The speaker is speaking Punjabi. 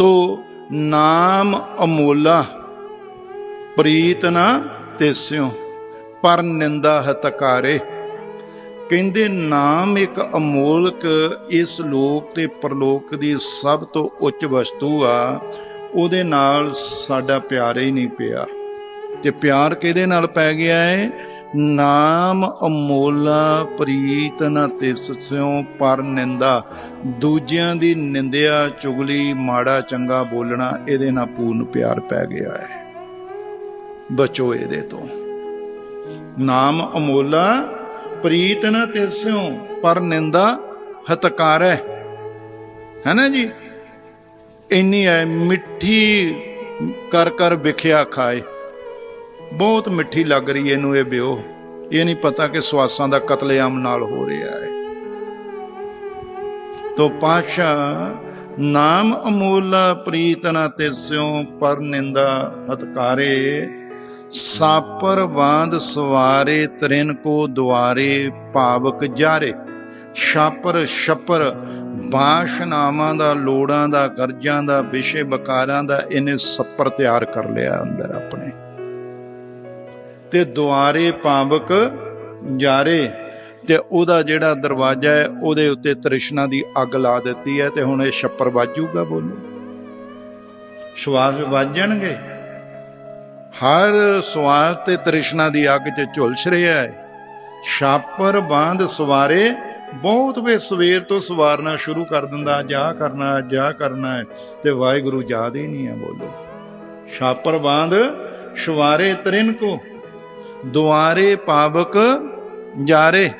ਤੋ ਨਾਮ ਅਮੋਲਾ, ਪ੍ਰੀਤ ਨਾ ਤੇਸਿਓ ਪਰ ਨਿੰਦਾ ਹਤਕਾਰੇ। ਕਹਿੰਦੇ, ਨਾਮ ਇੱਕ ਅਮੋਲਕ ਇਸ ਲੋਕ ਤੇ ਪਰਲੋਕ ਦੀ ਸਭ ਤੋਂ ਉੱਚ ਵਸਤੂ ਆ, ਉਹਦੇ ਨਾਲ ਸਾਡਾ ਪਿਆਰ ਹੀ ਨਹੀਂ ਪਿਆ। ਤੇ ਪਿਆਰ ਕਿਹਦੇ ਨਾਲ ਪੈ ਗਿਆ ਹੈ ਨਾਮ ਅਮੋਲਾ ਪ੍ਰੀਤ ਨ ਤਿਸ ਸਿਉ ਪਰ ਨਿੰਦਾ। ਦੂਜਿਆਂ ਦੀ ਨਿੰਦਿਆ ਚੁਗਲੀ, ਮਾੜਾ ਚੰਗਾ ਬੋਲਣਾ, ਇਹਦੇ ਨਾਲ ਪੂਰਨ ਪਿਆਰ ਪੈ ਗਿਆ ਹੈ। ਬਚੋ ਇਹਦੇ ਤੋਂ। ਨਾਮ ਅਮੋਲਾ ਪ੍ਰੀਤ ਨ ਤਿਸਿਓ ਪਰ ਨਿੰਦਾ ਹਤਕਾਰੈ ਹੈ। ਨਾ ਜੀ? ਇੰਨੀ ਹੈ ਮਿੱਠੀ ਕਰ ਕਰ ਵਿਖਿਆ ਖਾਏ। ਬਹੁਤ ਮਿੱਠੀ ਲੱਗ ਰਹੀ ਇਹਨੂੰ ਇਹ ਬਿਓ ਇਹ ਨਹੀਂ ਪਤਾ ਕਿ ਸਵਾਸਾਂ ਦਾ ਕਤਲੇਆਮ ਨਾਲ ਹੋ ਰਿਹਾ ਹੈ। ਤੋ ਪਾਸ਼ਾ, ਨਾਮ ਅਮੋਲਾ ਪ੍ਰੀਤ ਨ ਤਿਸਿਓ ਪਰ ਨਿੰਦਾ ਹਤਕਾਰੇ ਸਾਪਰ ਬਾਂਧ ਸਵਾਰੇ ਤ੍ਰਿਨ ਕੋ ਦੁਆਰੇ ਭਾਵਕ ਜਾਰੇ। ਛਾਪਰ ਛਪਰ ਬਾਸ਼ਨਾਵਾਂ ਦਾ ਲੋੜਾਂ ਦਾ ਕਰਜ਼ਾਂ ਦਾ ਵਿਸ਼ੇ ਬਕਾਰਾਂ ਦਾ ਇਹਨੇ ਸੱਪਰ ਤਿਆਰ ਕਰ ਲਿਆ ਅੰਦਰ ਆਪਣੇ। ਤੇ ਦੁਆਰੇ ਪਾਵਕ ਜਾਰੇ ਤੇ ਉਹਦਾ ਜਿਹੜਾ ਦਰਵਾਜ਼ਾ ਹੈ, ਉਹਦੇ ਉੱਤੇ ਤ੍ਰਿਸ਼ਨਾ ਦੀ ਅੱਗ ਲਾ ਦਿੱਤੀ ਹੈ ਤੇ ਹੁਣ ਇਹ ਛੱਪਰ ਵੱਜੂਗਾ ਬੋਲੋ। ਸ਼ਵਾਸ ਵੱਜਣਗੇ। ਹਰ ਸਵਾਰ ਤੇ ਤ੍ਰਿਸ਼ਨਾ ਦੀ ਅੱਗ 'ਚ ਝੁਲਸ ਰਿਹਾ ਹੈ। ਛਾਪਰ ਬਾਂਧ ਸਵਾਰੇ, ਬਹੁਤ ਵੇ ਸਵੇਰ ਤੋਂ ਸਵਾਰਨਾ ਸ਼ੁਰੂ ਕਰ ਦਿੰਦਾ, ਜਾ ਕਰਨਾ ਜਾ ਕਰਨਾ ਹੈ ਤੇ ਵਾਹਿਗੁਰੂ ਯਾਦ ਹੀ ਨਹੀਂ ਹੈ ਬੋਲੋ। ਛਾਪਰ ਬਾਂਧ ਸ਼ਵਾਰੇ ਤ੍ਰਿਨ ਕੋ ਦੁਆਰੇ ਪਾਵਕ ਜਾਰੇ।